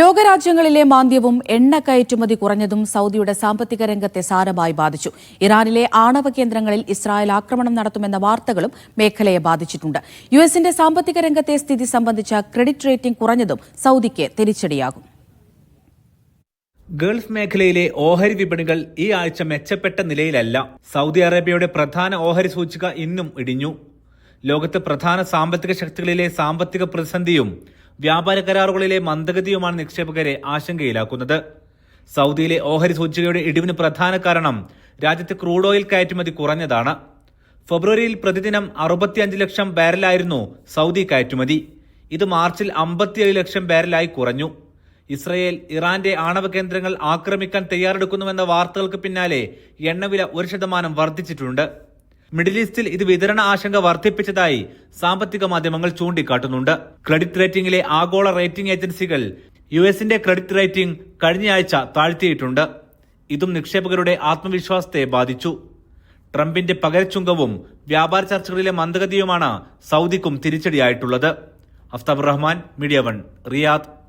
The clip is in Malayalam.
ലോകരാജ്യങ്ങളിലെ മാന്ദ്യവും എണ്ണ കയറ്റുമതി കുറഞ്ഞതും സൗദിയുടെ സാമ്പത്തിക രംഗത്തെ സാരമായി ബാധിച്ചു. ഇറാനിലെ ആണവ കേന്ദ്രങ്ങളിൽ ഇസ്രായേൽ ആക്രമണം നടത്തുമെന്ന വാർത്തകളും മേഖലയെ ബാധിച്ചിട്ടുണ്ട്. യു എസിന്റെ സാമ്പത്തിക രംഗത്തെ സ്ഥിതി സംബന്ധിച്ച ക്രെഡിറ്റ് റേറ്റിംഗ് കുറഞ്ഞതും സൗദിക്ക് തിരിച്ചടിയാകും. ഗൾഫ് മേഖലയിലെ ഓഹരി വിപണികൾ ഈ ആഴ്ച മെച്ചപ്പെട്ട നിലയിലല്ല. സൗദി അറേബ്യയുടെ പ്രധാന ഓഹരി സൂചിക ഇന്നും ഇടിഞ്ഞു. ലോകത്തെ പ്രധാന സാമ്പത്തിക ശക്തികളിലെ സാമ്പത്തിക പ്രതിസന്ധിയും വ്യാപാര കരാറുകളിലെ മന്ദഗതിയുമാണ് നിക്ഷേപകരെ ആശങ്കയിലാക്കുന്നത്. സൗദിയിലെ ഓഹരി സൂചികയുടെ ഇടിവിന് പ്രധാന കാരണം രാജ്യത്ത് ക്രൂഡ് ഓയിൽ കയറ്റുമതി കുറഞ്ഞതാണ്. ഫെബ്രുവരിയിൽ പ്രതിദിനം അറുപത്തിയഞ്ച് ലക്ഷം ബാരലായിരുന്നു സൗദി കയറ്റുമതി. ഇത് മാർച്ചിൽ അമ്പത്തിയേഴ് ലക്ഷം ബാരലായി കുറഞ്ഞു. ഇസ്രയേൽ ഇറാന്റെ ആണവ കേന്ദ്രങ്ങൾ ആക്രമിക്കാൻ തയ്യാറെടുക്കുന്നുവെന്ന വാർത്തകൾക്ക് പിന്നാലെ എണ്ണവില ഒരു ശതമാനം വർദ്ധിച്ചിട്ടുണ്ട്. മിഡിൽ ഈസ്റ്റിൽ ഇത് വിതരണ ആശങ്ക വർദ്ധിപ്പിച്ചതായി സാമ്പത്തിക മാധ്യമങ്ങൾ ചൂണ്ടിക്കാട്ടുന്നുണ്ട്. ക്രെഡിറ്റ് റേറ്റിംഗിലെ ആഗോള റേറ്റിംഗ് ഏജൻസികൾ യു എസിന്റെ ക്രെഡിറ്റ് റേറ്റിംഗ് കഴിഞ്ഞയാഴ്ച താഴ്ത്തിയിട്ടുണ്ട്. ഇതും നിക്ഷേപകരുടെ ആത്മവിശ്വാസത്തെ ബാധിച്ചു. ട്രംപിന്റെ പകരച്ചുങ്കവും വ്യാപാര ചർച്ചകളിലെ മന്ദഗതിയുമാണ് സൗദിക്കും തിരിച്ചടിയായിട്ടുള്ളത്. Aftab Rahman media one Riyadh.